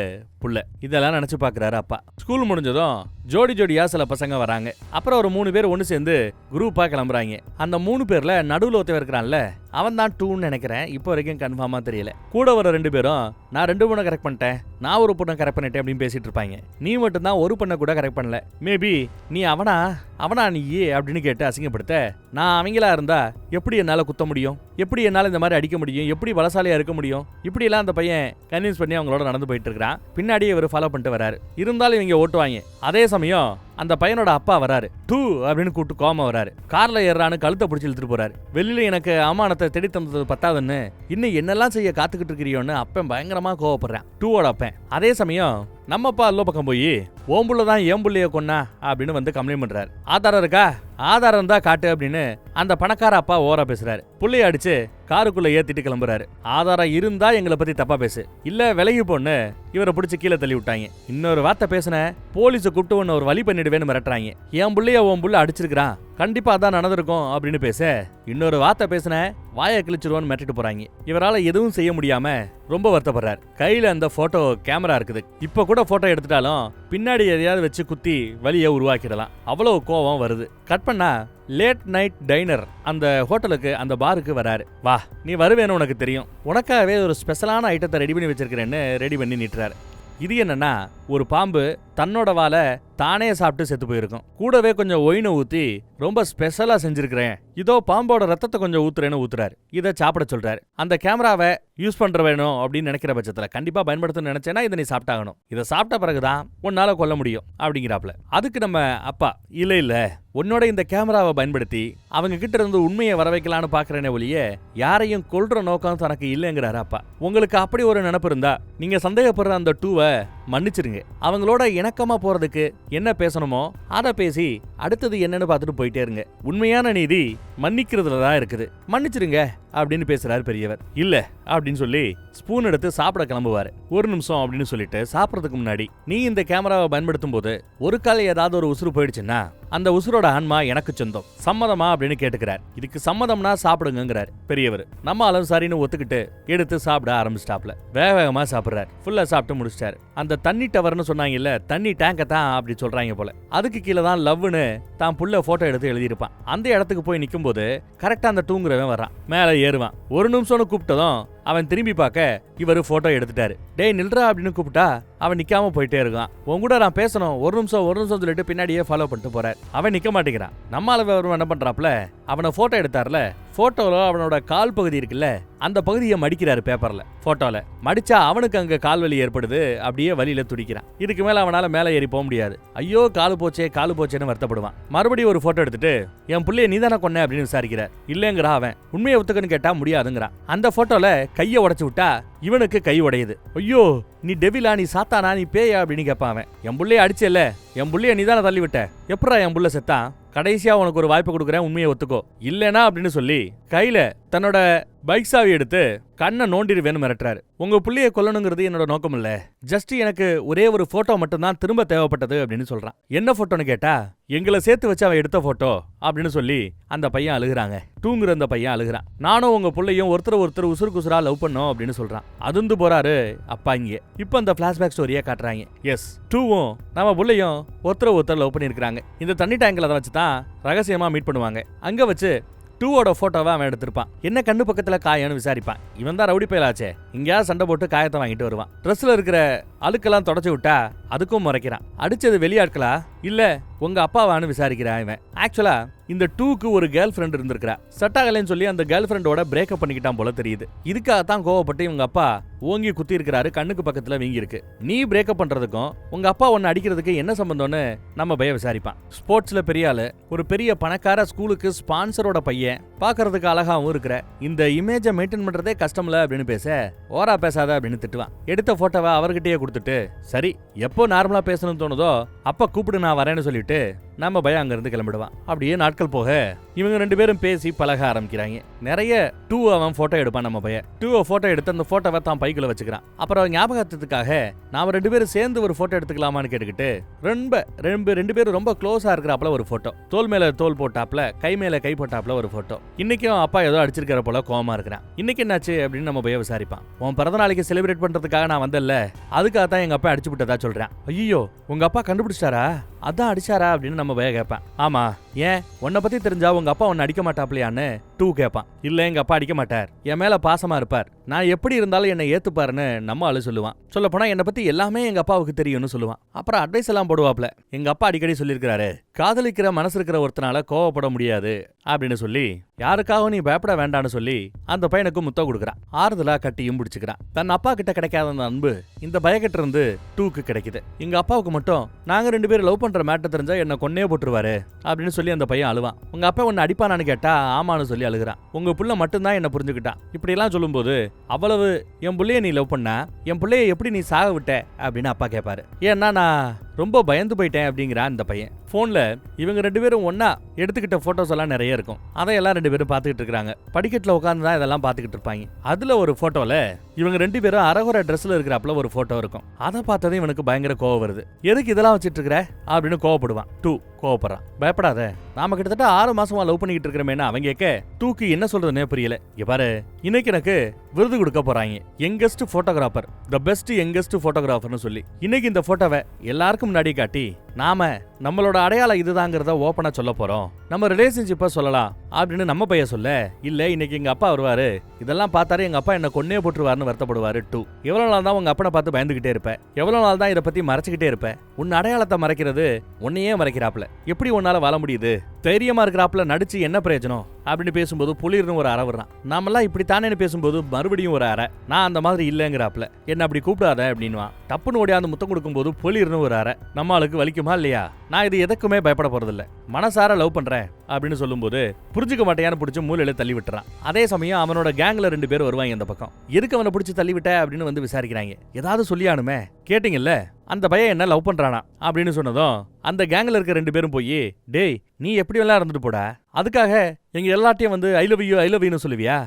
[SPEAKER 1] புள்ள. இதெல்லாம் நினைச்சு பாக்குறாரு அப்பா. ஸ்கூல் முடிஞ்சதும் ஜோடி ஜோடியா சில பசங்க வராங்க. அப்புறம் ஒரு மூணு பேர் ஒன்னு சேர்ந்து குரூப்பா கிளம்புறாங்க. அந்த மூணு பேர்ல நடுவில் ஒருத்தவன் இருக்கிறான்ல அவன் தான் டூன்னு நினைக்கிறேன். இப்போ வரைக்கும் கன்ஃபார்மா தெரியல. கூட வர ரெண்டு பேரும் நான் ரெண்டு மூணு கரெக்ட் பண்ணிட்டேன். நான் ஒரு பொண்ணை கரெக்ட் பண்ணிட்டேன் அப்படின்னு பேசிட்டு இருப்பாங்க. நீ மட்டும்தான் ஒரு பொண்ணை கூட கரெக்ட் பண்ணல. மேபி நீ அவனா? அவனா நீ அப்படின்னு கேட்டு அசிங்கப்படுத்த. நான் அவங்களா இருந்தா எப்படி என்னால் குத்த முடியும்? எப்படி என்னால் இந்த மாதிரி அடிக்க முடியும்? எப்படி பலசாலியாக இருக்க முடியும்? இப்படியெல்லாம் அந்த பையன் கன்வின்ஸ் பண்ணி அவங்களோட நடந்து போயிட்டு இருக்கிறான். பின்னாடியே இவர் ஃபாலோ பண்ணிட்டு வராரு. இருந்தாலும் இவங்க ஓட்டுவாங்க. அதே சமயம் அந்த பையனோட அப்பா வராரு. டூ அப்படின்னு கூப்பிட்டு கோம வராரு. கார்ல ஏறான்னு கழுத்தை பிடிச்சி இழுத்துட்டு போறாரு. வெளியில எனக்கு அவமானத்தை தேடி தந்தது பத்தாதுன்னு இன்னும் என்னெல்லாம் செய்ய காத்துக்கிட்டு இருக்கிறியோன்னு அப்பன் பயங்கரமா கோவப்படுறான். டூவோட அப்பன். அதே சமயம் நம்ம அப்பா அல்லோ பக்கம் போய் ஓம்புள்ள தான் ஏன் பிள்ளைய கொன்னா அப்படின்னு வந்து கம்ப்ளைண்ட் பண்றாரு. ஆதாரம் இருக்கா? ஆதாரம் தான் காட்டு அப்படின்னு அந்த பணக்கார அப்பா ஓரா பேசுறாரு. புள்ளைய அடிச்சு காருக்குள்ள ஏத்திட்டு கிளம்புறாரு. ஆதாரம் இருந்தா எங்களை பத்தி தப்பா பேசு. இல்ல விலகி போன்னு இவரை பிடிச்சி கீழே தள்ளி விட்டாங்க. இன்னொரு வார்த்தை பேசுன போலீஸ கூப்பிட்டு ஒன்னு ஒரு வழி பண்ணிடுவேன்னு மிரட்டுறாங்க. என் புள்ளைய உன் புள்ள அடிச்சிருக்கிறான். கண்டிப்பா அதான் நடந்திருக்கும் அப்படின்னு பேச இன்னொரு வார்த்தை பேசுன வாயை கிழிச்சிருவோன்னு மிரட்டிட்டு போறாங்க. இவரால எதுவும் செய்ய முடியாம ரொம்ப வருத்தப்படுறாரு. கையில அந்த போட்டோ கேமரா இருக்குது. இப்ப கூட ஃபோட்டோ எடுத்துட்டாலும் பின்னாடி எதையாவது வச்சு குத்தி வலியை உருவாக்கிடலாம். அவ்வளோ கோவம் வருது. கட் பண்ணா லேட் நைட் டைனர் அந்த ஹோட்டலுக்கு அந்த பாருக்கு வராரு. வா நீ வருவேன்னு உனக்கு தெரியும். உனக்காகவே ஒரு ஸ்பெஷலான ஐட்டத்தை ரெடி பண்ணி வச்சிருக்கிறேன்னு ரெடி பண்ணி நிட்டுறாரு. இது என்னன்னா ஒரு பாம்பு தன்னோட வாலை தானே சாப்பிட்டு செத்து போயிருக்கும் கூடவே கொஞ்சம் ஒயினை ஊத்தி ரொம்ப ஸ்பெஷலா செஞ்சிருக்கிறேன். இதோ பாம்போட ரத்தத்தை கொஞ்சம் ஊத்துறேன்னு ஊத்துறாரு. இதை சாப்பிட சொல்றாரு. அந்த கேமராவை யூஸ் பண்ற வேணும் அப்படின்னு நினைக்கிற பட்சத்துல கண்டிப்பா பயன்படுத்தணும்னு நினைச்சேன்னா இதை நீ சாப்பிட்டாகணும். இதை சாப்பிட்ட பிறகுதான் உன்னால கொல்ல முடியும் அப்படிங்கிறாப்ல அதுக்கு நம்ம அப்பா இல்ல இல்ல. உன்னோட இந்த கேமராவை பயன்படுத்தி அவங்க கிட்ட இருந்து உண்மையை வர வைக்கலான்னு பாக்குறேனே ஒழிய யாரையும் கொல்ற நோக்கம் தனக்கு இல்லைங்கிறாரு அப்பா. உங்களுக்கு அப்படி ஒரு நினப்பு இருந்தா நீங்க சந்தேகப்படுற அந்த டூவை மன்னிச்சிருங்க. அவங்களோட இணக்கமா போறதுக்கு என்ன பேசணுமோ அதை பேசி அடுத்தது என்னன்னு பார்த்துட்டு போயிட்டே இருங்க. உண்மையான நீதி மன்னிக்கிறதுல தான் இருக்குது. மன்னிச்சிருங்க அப்படின்னு பேசுறாரு பெரியவர். இல்ல அப்படின்னு சொல்லி ஸ்பூன் எடுத்து சாப்பிட கிளம்புவாரு. ஒரு நிமிஷம் அப்படின்னு சொல்லிட்டு சாப்பிட்றதுக்கு முன்னாடி நீ இந்த கேமராவை பயன்படுத்தும் போது ஒரு கால ஏதாவது ஒரு உசுறு போயிடுச்சுன்னா அந்த உசுரோட ஆன்மா எனக்கு சொந்தம். சம்மதமா அப்படின்னு கேட்டுக்கிறார். இதுக்கு சம்மதம்னா சாப்பிடுங்கிறார் பெரியவர். நம்ம அளவு சரின்னு ஒத்துக்கிட்டு எடுத்து சாப்பிட ஆரம்பிச்சிட்டாப்ல வேக வேகமா சாப்பிடுறாரு. ஃபுல்லா சாப்பிட்டு முடிச்சிட்டாரு. அந்த தண்ணி டவர்னு சொன்னாங்கல்ல தண்ணி டேங்க தான் அப்படி சொல்றாங்க போல. அதுக்கு கீழே தான் லவ்னு தான் புள்ள போட்டோ எடுத்து எழுதியிருப்பான். அந்த இடத்துக்கு போய் நிற்கும் நிக்கும்போது கரெக்டா அந்த தூங்குறவன் வரான் மேல ஏறுவான். ஒரு நிமிஷம்னு கூப்பிட்டதும் அவன் திரும்பி பார்க்க இவரு போட்டோ எடுத்துட்டாரு. டேய் நில்றா அப்படின்னு கூப்பிட்டா அவன் நிக்காம போயிட்டே இருக்கான். உன் கூட நான் பேசணும். ஒரு நிமிஷம் ஒரு நிமிஷம் சொல்லிட்டு பின்னாடியே ஃபாலோ பண்ணிட்டு போறார். அவன் நிக்க மாட்டேங்கிறான். நம்ம அளவு அவரும் என்ன பண்றாப்ல அவனை போட்டோ எடுத்தார்ல போட்டோல அவனோட கால் பகுதி இருக்குல்ல அந்த பகுதியை மடிக்கிறாரு பேப்பர்ல போட்டோல மடிச்சா அவனுக்கு அங்க கால் வலி ஏற்படுது அப்படியே வலியில துடிக்கிறான். இதுக்கு மேல அவனால மேல ஏறி போக முடியாது. ஐயோ காலு போச்சே காலு போச்சேன்னு வருத்தப்படுவான். மறுபடியும் ஒரு போட்டோ எடுத்துட்டு என் பிள்ளைய நீதானே கொன்ன? அப்படின்னு விசாரிக்கிறார். இல்லைங்கிறா அவன். உண்மையை ஒத்துக்கன்னு கேட்டா முடியாதுங்கிறான். அந்த போட்டோல கையை உடச்சு விட்டா இவனுக்கு கை உடையுது. ஐயோ நீ டெவிலா நீ சாத்தானா நீ பேயா அப்படின்னு கேட்பான் அவன். என் புள்ளைய அடிச்சல என் புள்ளைய நீதானே தள்ளி விட்ட? எப்படா என் புள்ள செத்தான்? கடைசியா உனக்கு ஒரு வாய்ப்பு கொடுக்குறேன் உண்மையை ஒத்துக்கோ. இல்லைனா அப்படின்னு சொல்லி கையில தன்னோட பைக் சாவி எடுத்து கண்ணை நோண்டிடுவேன்னு மிரட்டுறாரு. உங்க புள்ளைய கொல்லணுங்கிறது என்னோட நோக்கம் இல்ல. ஜஸ்ட் எனக்கு ஒரே ஒரு போட்டோ மட்டும்தான் திரும்ப தேவைப்பட்டது அப்படின்னு சொல்றான். என்ன போட்டோன்னு கேட்டா எங்களை சேர்த்து வச்சு அவன் எடுத்த போட்டோ அப்படின்னு சொல்லி அந்த பையன் அழுகுறாங்க. தூங்குற அந்த பையன் அழுகுறான். நானும் உங்க பிள்ளையும் ஒருத்தர் ஒருத்தர் உசுறு குசுரா லவ் பண்ணோம் அப்படின்னு சொல்றான். அதுந்து போறாரு அப்பா இங்க. இப்போ அந்த பிளாஷ்பேக் ஸ்டோரியை காட்டுறாங்க. எஸ் டூவும் நம்ம பிள்ளையும் ஒருத்தர் ஒருத்தர் லவ் பண்ணிருக்காங்க இந்த தண்ணி டேங்கில் அதை வச்சு தான் ரகசியமா மீட் பண்ணுவாங்க. அங்க வச்சு டூவோட போட்டோவை அவன் எடுத்திருப்பான். என்ன கண்ணு பக்கத்துல காயன்னு விசாரிப்பான். இவன் தான் ரவுடி பயலாச்சே. எங்கேயாவது சண்டை போட்டு காயத்தை வாங்கிட்டு வருவான். ட்ரெஸ்ல இருக்கிற அழுக்கெல்லாம் தொடச்சு விட்டா அதுக்கும் முறைக்கிறான். அடிச்சது வெளியாட்களா? இல்ல உங்க அப்பாவான்னு விசாரிக்கிறான் இவன். ஆக்சுவலா இந்த டூக்கு ஒரு கேர்ள் ஃப்ரெண்ட் இருந்திருக்கிறா. செட் ஆகலைன்னு சொல்லி அந்த கேர்ள் ஃப்ரெண்டோட பிரேக்கப் பண்ணிக்கிட்டான் போல தெரியுது. இதுக்காக தான் கோவப்பட்டு இவங்க அப்பா ஓங்கி குத்தி இருக்கிறாரு கண்ணுக்கு பக்கத்துல வீங்கி இருக்கு நீ பிரேக்கப் பண்றதுக்கும் உங்க அப்பா ஒன்று அடிக்கிறதுக்கு என்ன சம்பந்தம்னு நம்ம பய விசாரிப்பான். ஸ்போர்ட்ஸ்ல பெரிய ஆளு ஒரு பெரிய பணக்கார ஸ்கூலுக்கு ஸ்பான்சரோட பையன். பார்க்கறதுக்கு அழகாவும் இருக்கிற இந்த இமேஜை மெயின்டைன் பண்றதே கஷ்டம்ல அப்படின்னு பேச ஓரா பேசாத அப்படின்னு திட்டுவான். எடுத்த போட்டோவை அவர்கிட்டயே கொடுத்துட்டு சரி எப்போ நார்மலா பேசணும்னு தோணுதோ அப்ப கூப்பிடு நான் வரேன்னு சொல்லிட்டு கேட்டு நம்ம பயம் அங்கிருந்து கிளம்பிடுவான். அப்படியே நாட்கள் போக இவங்க ரெண்டு பேரும் பேசி பழக ஆரம்பிக்கிறாங்க. நிறைய டூ அவன் ஃபோட்டோ எடுப்பான் நம்ம பையன். டூவை ஃபோட்டோ எடுத்து அந்த ஃபோட்டோவை தான் பைக்குள்ள வச்சுக்கிறான். அப்புறம் ஞாபகத்துக்காக நாம ரெண்டு பேரும் சேர்ந்து ஒரு ஃபோட்டோ எடுத்துக்கலாமான்னு கேட்டுக்கிட்டு ரொம்ப ரெண்டு ரெண்டு பேரும் ரொம்ப க்ளோஸா இருக்கிறாப்புல ஒரு ஃபோட்டோ தோல் மேல தோல் போட்டாப்புல கை மேலே கை போட்டாப்புல ஒரு ஃபோட்டோ இன்னைக்கும் அப்பா ஏதோ அடிச்சிருக்கிற போல கோவமா இருக்கிறான். இன்னைக்கு என்னாச்சு அப்படின்னு நம்ம பையன் விசாரிப்பான். உன் பிறந்த நாளைக்கு செலிப்ரேட் பண்றதுக்காக நான் வந்தல அதுக்காக தான் எங்க அப்பா அடிச்சு விட்டதா சொல்கிறேன் ஐயோ உங்க அப்பா கண்டுபிடிச்சிட்டாரா? அதான் அடிச்சாரா அப்படின்னு நம்ம பையன் கேட்பேன். ஆமா. ஏன்? உன்னை பத்தி தெரிஞ்சா உங்க அப்பா உன்னை அடிக்க மாட்டாப்லையான்னு? டூ கேட்பான் இல்ல எங்க அப்பா அடிக்க மாட்டார். என் மேல பாசமா இருப்பார். நான் எப்படி இருந்தாலும் என்னை ஏத்துப்பாருன்னு நம்ம ஆளு சொல்லுவான். சொல்ல போனா என்னை பத்தி எல்லாமே எங்க அப்பாவுக்கு தெரியும்னு சொல்லுவான். அப்புறம் அட்வைஸ் எல்லாம் போடுவாப்ல. எங்க அப்பா அடிக்கடி சொல்லியிருக்கிறாரு காதலிக்கிற மனசு இருக்கிற ஒருத்தனால கோவப்பட முடியாது அப்படின்னு சொல்லி யாருக்காகவும் நீ பயப்பட வேண்டாம்னு சொல்லி அந்த பையனுக்கு முத்தம் கொடுக்குறான். ஆறுதலா கட்டியும் பிடிச்சிக்கிறான். தன் அப்பா கிட்ட கிடைக்காத அந்த அன்பு இந்த பயக்கிட்ட இருந்து டூக்கு கிடைக்குது. எங்க அப்பாவுக்கு மட்டும் நாங்க ரெண்டு பேரும் லவ் பண்ற மேட்டர் தெரிஞ்சா என்ன கொன்னே போட்டுருவாரு அப்படின்னு சொல்லி அந்த பையன் அழுவான். உங்க அப்பா உன்னை அடிப்பானான்னு கேட்டா ஆமான்னு சொல்லி அழுகுறான். உங்க புள்ள மட்டும்தான் என்ன புரிஞ்சுக்கிட்டான் இப்படி எல்லாம் சொல்லும்போது அவ்வளவு என் புள்ளைய நீ லவ் பண்ணா? என் புள்ளைய எப்படி நீ சாக விட்ட? அப்படின்னு அப்பா கேட்பாரு ஏன்னா நான் ரொம்ப பயந்து போயிட்டேன் அப்படிங்கிறான் இந்த பையன். ஃபோனில் இவங்க ரெண்டு பேரும் ஒன்றா எடுத்துக்கிட்ட போட்டோஸ் எல்லாம் நிறைய இருக்கும். அதையெல்லாம் ரெண்டு பேரும் பார்த்துக்கிட்டு இருக்காங்க. படிக்கட்டில் உட்காந்து தான் இதெல்லாம் பார்த்துக்கிட்டு இருப்பாங்க. அதுல ஒரு போட்டோல இவங்க ரெண்டு பேரும் அரகுற ட்ரெஸ்ல இருக்கிறப்பல ஒரு போட்டோ இருக்கும். அதை பார்த்ததும் இவனுக்கு பயங்கர கோவம் வருது. எதுக்கு இதெல்லாம் வச்சிட்டு இருக்கிற? அப்படின்னு கோவப்படுவான். டூ கோவப்படுறான். பயப்படாத. நாம கிட்டத்தட்ட ஆறு மாசமா லவ் பண்ணிக்கிட்டு இருக்கிறமேனா அவங்க கேட்க தூக்கு என்ன சொல்றதுன்னே புரியல. இங்க பாரு இன்னைக்கு எனக்கு விருது கொடுக்க போறாங்க. Youngest photographer the best youngest போட்டோகிராஃபர்னு சொல்லி. இன்னைக்கு இந்த போட்டோவை எல்லாருக்கும் முன்னாடி காட்டி நாம நம்மளோட அடையாளம் இதுதாங்கிறத ஓப்பனா சொல்ல போறோம். நம்ம ரிலேஷன்ஷிப்பை சொல்லலாம் அப்படின்னு நம்ம பையன் சொல்ல இல்ல இன்னைக்கு எங்க அப்பா வருவாரு. இதெல்லாம் பார்த்தாரு எங்க அப்பா என்ன கொன்னே போட்டுருவாருன்னு வருத்தப்படுவாரு டூ எவ்வளவு நாள் தான் உங்க அப்பனை பார்த்து பயந்துகிட்டே இருப்ப. எவ்வளவு நாள் தான் இதை பத்தி மறைச்சுக்கிட்டே இருப்ப. உன் அடையாளத்தை மறைக்கிறது உன்னையே மறைக்கிறாப்ல எப்படி உன்னால வாழ முடியுது? தைரியமா இருக்கிறாப்ல நடிச்சு என்ன பிரயோஜனம்? அப்படின்னு பேசும்போது புளிர்னு ஒரு அறவுறான் நாமெல்லாம் இப்படி தானேன்னு பேசும்போது மறுபடியும் ஒரு அறை. நான் அந்த மாதிரி இல்லைங்கிறாப்ல என்ன அப்படி கூப்பிடாத அப்படின்வான் டப்புன்னு ஓடியாந்து முத்தம் கொடுக்கும்போது பொலிர்னு ஒரு அறை. நம்ம ஆளுக்கு வலிக்குமா இல்லையா? நான் இது எதுக்குமே பயப்பட போறதில்ல. மனசார லவ் பண்றேன் அப்படின்னு சொல்லும்போது புரிஞ்சுக்க மாட்டேயான்னு பிடிச்சி மூலையில தள்ளி விட்டுறான். அதே சமயம் அவனோட கேங்ல ரெண்டு பேர் வருவாங்க இந்த பக்கம். எதுக்கு அவனை பிடிச்சி தள்ளி விட்ட அப்படின்னு வந்து விசாரிக்கிறாங்க. ஏதாவது சொல்லியானுமே? கேட்டிங்கல்ல? அந்த பையன் என்ன லவ் பண்றானா? அப்படின்னு சொன்னதும் அந்த கேங்ல இருக்க ரெண்டு பேரும் போய் டேய் நீ எப்படி எல்லாம் இருந்துட்டு போடா? அதுக்காக எங்க எல்லாத்தையும் வந்து I love you I love யூன்னு சொல்லுவியா?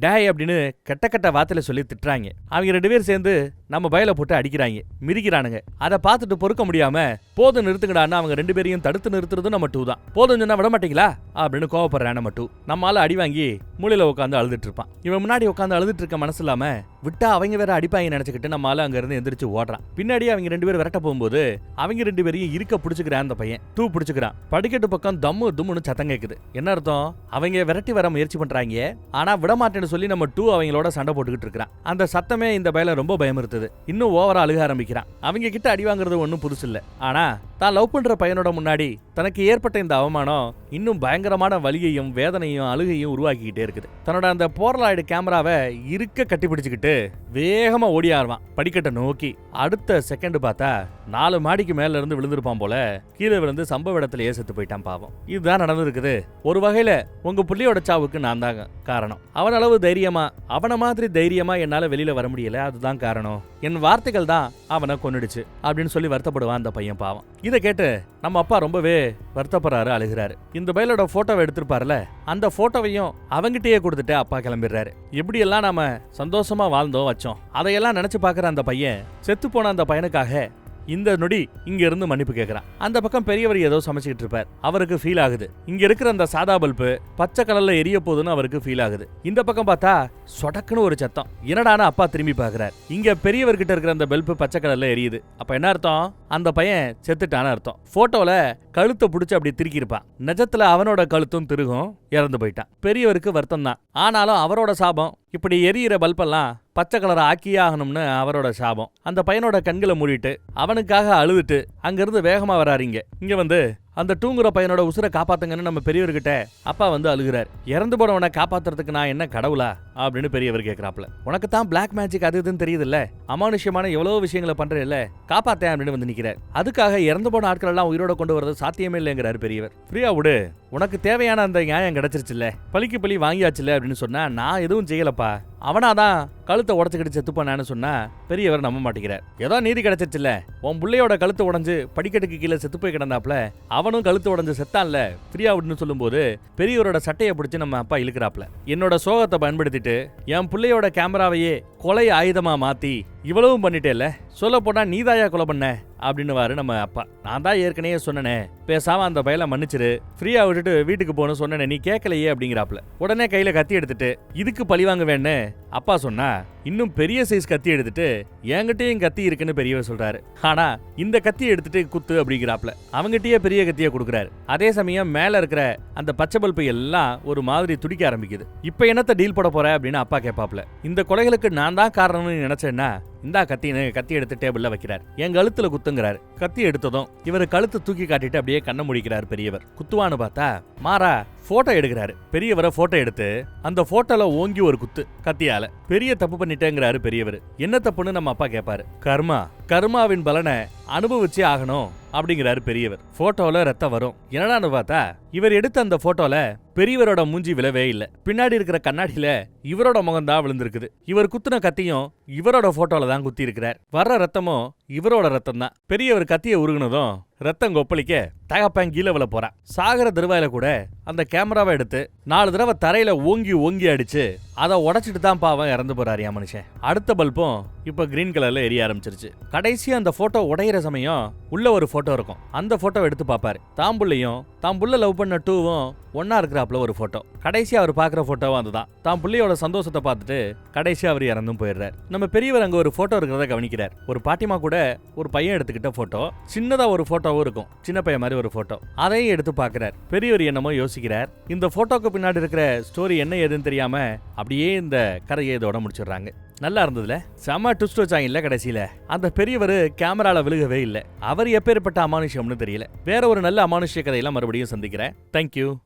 [SPEAKER 1] டேய் அப்படின்னு கெட்ட கெட்ட வார்த்தையில சொல்லி திட்டுறாங்க. அவங்க ரெண்டு பேரும் சேர்ந்து நம்ம பயல போட்டு அடிக்கிறாங்க மிதிக்கிறானுங்க. அதை பார்த்துட்டு பொறுக்க முடியாம போதும் நிறுத்துங்கடான்னு அவங்க ரெண்டு பேரையும் தடுத்து நிறுத்துறதும் நம்ம டூ தான். போதும் சொன்னா விட மாட்டீங்களா? அப்படின்னு கோவப்படுறேன் நம்ம டூ நம்மளால அடி வாங்கி மூலையில உட்காந்து அழுதுட்டு இருப்பான். இவன் முன்னாடி உட்காந்து அழுதுட்டு இருக்க மனசு இல்லாம விட்டா அவங்க வேற அடிப்பாங்க நினைச்சுக்கிட்டு நம்மளால அங்க இருந்து எந்திரிச்சு ஓடுறான். பின்னாடி அவங்க ரெண்டு பேரும் விரட்ட போகும்போது அவங்க ரெண்டு பேரையும் இருக்க பிடிச்சிக்கிறான் அந்த பையன். டூ பிடிச்சிக்கிறான். படிக்கட்டு பக்கம் தம்மு தும்முன்னு சத்தம் கேக்குது. என்ன அர்த்தம்? அவங்க விரட்டி வர முயற்சி பண்றாங்க ஆனா விட மாட்டேன்னு சொல்லி நம்ம டூ அவங்களோட சண்டை போட்டுக்கிட்டு இருக்கிறான். அந்த சத்தமே இந்த பயல ரொம்ப பயமுறுத்துது இன்னும் ஓவரா அழுக ஆரம்பிக்கிறான். அவங்க கிட்ட அடி வாங்குறது ஒன்றும் புதுசு இல்ல ஆனா தான் லவ் பண்ற பையனோட முன்னாடி தனக்கு ஏற்பட்ட இந்த அவமானம் இன்னும் பயங்கரமான வலியையும் வேதனையும் அழுகையும் உருவாக்கிக்கிட்டே இருக்குது. தன்னோட அந்த போர்லாய்டு கேமராவை இருக்க கட்டிப்பிடிச்சுக்கிட்டு வேகமா ஓடி ஆடுவான். படிக்கட்டை நோக்கி. அடுத்த செகண்ட் பார்த்தா நாலு மாடிக்கு மேல இருந்து விழுந்திருப்பான் போல கீழே விழுந்து சம்பவ இடத்துலயே செத்து போயிட்டான் பாவம். இதுதான் நடந்திருக்குது. ஒரு வகையில உங்க புள்ளியோட சாவுக்கு நான் தான் காரணம். அவன் அளவு தைரியமா அவன மாதிரி தைரியமா என்னால வெளியில வர முடியல. அதுதான் காரணம். என் வார்த்தைகள் தான் அவனை கொன்னுடுச்சு அப்படின்னு சொல்லி வருத்தப்படுவான் அந்த பையன் பாவம். இதை கேட்டு நம்ம அப்பா ரொம்பவே வருத்தப்படுறாரு அழுகிறாரு. இந்த பயலோட போட்டோவை எடுத்திருப்பாருல அந்த போட்டோவையும் அவங்கிட்டயே கொடுத்துட்டு அப்பா கிளம்பிடுறாரு. எப்படியெல்லாம் நாம சந்தோஷமா வாழ்ந்தோம் வச்சோம் அதையெல்லாம் நினைச்சு பார்க்குற அந்த பையன் செத்து போன அந்த பையனுக்காக இந்த நொடி இங்க இருந்து மன்னிப்பு கேட்கிறான் அந்த பக்கம் பெரியவர் ஏதோ சமைச்சுக்கிட்டு இருப்பார். அவருக்கு ஃபீல் ஆகுது. இங்க இருக்கிற அந்த சாதா பல்பு பச்சை கலர்ல எரிய போகுதுன்னு அவருக்கு ஃபீல் ஆகுது. இந்த பக்கம் பார்த்தா சொடக்குன்னு ஒரு சத்தம். என்னடான்னு அப்பா திரும்பி பாக்குறாரு இங்க பெரியவர்கிட்ட இருக்கிற அந்த பல்பு பச்சை கலர்ல எரியுது. அப்ப என்ன அர்த்தம்? அந்த பையன் செத்துட்டான அர்த்தம். போட்டோல கழுத்தை பிடிச்சி அப்படி திருக்கியிருப்பான். நிஜத்துல அவனோட கழுத்தும் திருகும் இறந்து போயிட்டான். பெரியவருக்கு வருத்தம் தான் ஆனாலும் அவரோட சாபம் இப்படி எரியிற பல்பெல்லாம் பச்சை கலரை ஆக்கியே ஆகணும்னு அவரோட சாபம். அந்த பையனோட கண்களை மூடிட்டு அவனுக்காக அழுதுட்டு அங்கிருந்து வேகமா வராருங்க இங்க வந்து அந்த தூங்குற பையனோட உசுரை காப்பாத்துங்கன்னு நம்ம பெரியவர்கிட்ட அப்பா வந்து அழுகிறார். இறந்து போனவனை காப்பாத்துறதுக்கு நான் என்ன கடவுளா? அப்படின்னு பெரியவர் கேட்கிறாப்ல உனக்கு தான் பிளாக் மேஜிக் அது இதுன்னு தெரியுதுல்ல? அமானுஷ்யமான எவ்வளவு விஷயங்களை பண்றேல்ல? காப்பாத்தேன் அப்படின்னு வந்து நிக்கிறார். அதுக்காக இறந்து போன ஆட்கள் எல்லாம் உயிரோட கொண்டு வரது சாத்தியமே இல்லைங்கிறாரு பெரியவர். ஃப்ரீயா விடு. உனக்கு தேவையான அந்த நியாயம் கிடைச்சிருச்சுல்ல? பழிக்கு பழி வாங்கியாச்சுல அப்படின்னு சொன்னா நான் எதுவும் செய்யலப்பா. அவனாதான் கழுத்தை உடச்சுக்கிட்டு செத்து போனான்னு சொன்னா பெரியவர் நம்ப மாட்டேங்கிறார். ஏதோ நீதி கிடைச்சிருச்சுல உன் புள்ளையோட கழுத்தை உடஞ்சு படிக்கட்டுக்கு கீழே செத்து போய் கிடந்தாப்ல அவனும் கழுத்து உடஞ்சு செத்தான்ல. ஃப்ரீயா விட்டுன்னு சொல்லும்போது பெரியவரோட சட்டையை பிடிச்சி நம்ம அப்பா இழுக்கிறாப்ல என்னோட சோகத்தை பயன்படுத்திட்டு என் புள்ளையோட கேமராவையே கொலை ஆயுதமா மாத்தி இவ்வளவும் பண்ணிட்டேல்ல? சொல்ல போனா நீதாயா கொலை பண்ண? அப்படின்னுவாரு நம்ம அப்பா. நான் தான் ஏற்கனவே சொன்னனே. பேசாம அந்த பயலை மன்னிச்சிரு. ஃப்ரீயா விட்டுட்டு வீட்டுக்கு போகணும் சொன்னனே நீ கேட்கலையே அப்படிங்கிறாப்ல உடனே கையில கத்தி எடுத்துட்டு இதுக்கு பழி வாங்க வேணு அப்பா சொன்னா இன்னும் பெரிய சைஸ் கத்தி எடுத்துட்டு என்கிட்டயும் கத்தி இருக்குன்னு பெரியவர் சொல்றாரு. ஆனா இந்த கத்தி எடுத்துட்டு குத்து அப்படிங்கிறாப்ல அவங்ககிட்டயே பெரிய கத்தியை கொடுக்குறாரு. அதே சமயம் மேல இருக்கிற அந்த பச்சை பல்பு எல்லாம் ஒரு மாதிரி துடிக்க ஆரம்பிக்குது. இப்ப என்னத்த டீல் போட போற? அப்படின்னு அப்பா கேட்பாப்ல இந்த கொலைகளுக்கு நான் தான் காரணம்னு நினைச்சேன்னா இந்தா கத்தின்னு கத்தி எடுத்து டேபிள்ல வைக்கிறார். என் கழுத்துல குத்துங்கிறாரு. கத்தி எடுத்ததும் இவர் கழுத்து தூக்கி காட்டிட்டு அப்படியே கண்ணை முடிக்கிறார் பெரியவர். குத்துவான்னு பார்த்தா மாறா போட்டோ எடுக்கிறாரு. பெரியவரை போட்டோ எடுத்து அந்த போட்டோல ஓங்கி ஒரு குத்து கத்தியால. பெரிய தப்பு பண்ணிட்டேங்கிறாரு பெரியவர். என்ன தப்புன்னு நம்ம அப்பா கேட்பாரு கர்மா கர்மாவின் பலனை அனுபவிச்சே ஆகணும் அப்படிங்கிறாரு பெரியவர். போட்டோல ரத்தம் வரும். என்னடான்னு பார்த்தா இவர் எடுத்த அந்த போட்டோல பெரியவரோட மூஞ்சி விழவே இல்லை. பின்னாடி இருக்கிற கண்ணாடியில இவரோட முகம் தான் விழுந்திருக்குது. இவர் குத்துன கத்தியும் இவரோட போட்டோல தான் குத்தி இருக்கிறார் வர்ற ரத்தமும் இவரோட ரத்தம் தான் பெரியவர் கத்தியை உருகுனதும் ரத்தம் கொப்பளிக்க தகப்பன் கீழே விழ போறான் சாகர தருவாயில கூட அந்த கேமராவை எடுத்து நாலு தடவை தரையில ஓங்கி ஓங்கி அடிச்சு அதை உடைச்சிட்டு தான் பாவம் இறந்து போறாரு என் மனுஷன். அடுத்த பல்பும் இப்போ க்ரீன் கலரில் எரிய ஆரம்பிச்சிருச்சு. கடைசியாக அந்த ஃபோட்டோ உடையிற சமயம் உள்ளே ஒரு ஃபோட்டோ இருக்கும். அந்த ஃபோட்டோ எடுத்து பார்ப்பாரு தாம்புள்ளையும் தாம் புள்ள லவ் பண்ண டூவும் ஒன்னா இருக்கிறாப்புல ஒரு ஃபோட்டோ கடைசியாக அவர் பார்க்குற ஃபோட்டோவும் அதுதான். தான் புள்ளையோட சந்தோஷத்தை பார்த்துட்டு கடைசியாக அவர் இறந்தும் போயிடுறாரு. நம்ம பெரியவர் அங்கே ஒரு ஃபோட்டோ இருக்கிறத கவனிக்கிறார். ஒரு பாட்டிமா கூட ஒரு பையன் எடுத்துக்கிட்ட ஃபோட்டோ சின்னதாக ஒரு ஃபோட்டோவும் இருக்கும். சின்ன பையன் மாதிரி ஒரு ஃபோட்டோ அதையும் எடுத்து பார்க்குறார் பெரியவர் என்னமோ யோசிக்கிறார். இந்த ஃபோட்டோக்கு பின்னாடி இருக்கிற ஸ்டோரி என்ன ஏதுன்னு தெரியாமல் அப்படியே இந்த கதையை இதோட முடிச்சிடுறாங்க. நல்லா இருந்ததுல? செம ட்விஸ்ட் வச்சாங்கல்ல கடைசியில? அந்த பெரியவர் கேமரால விழுகவே இல்லை. அவர் எப்பேற்பட்ட அமானுஷ்யம்னு தெரியல. வேற ஒரு நல்ல அமானுஷ்ய கதையெல்லாம் மறுபடியும் சந்திக்கிறேன். தேங்க்யூ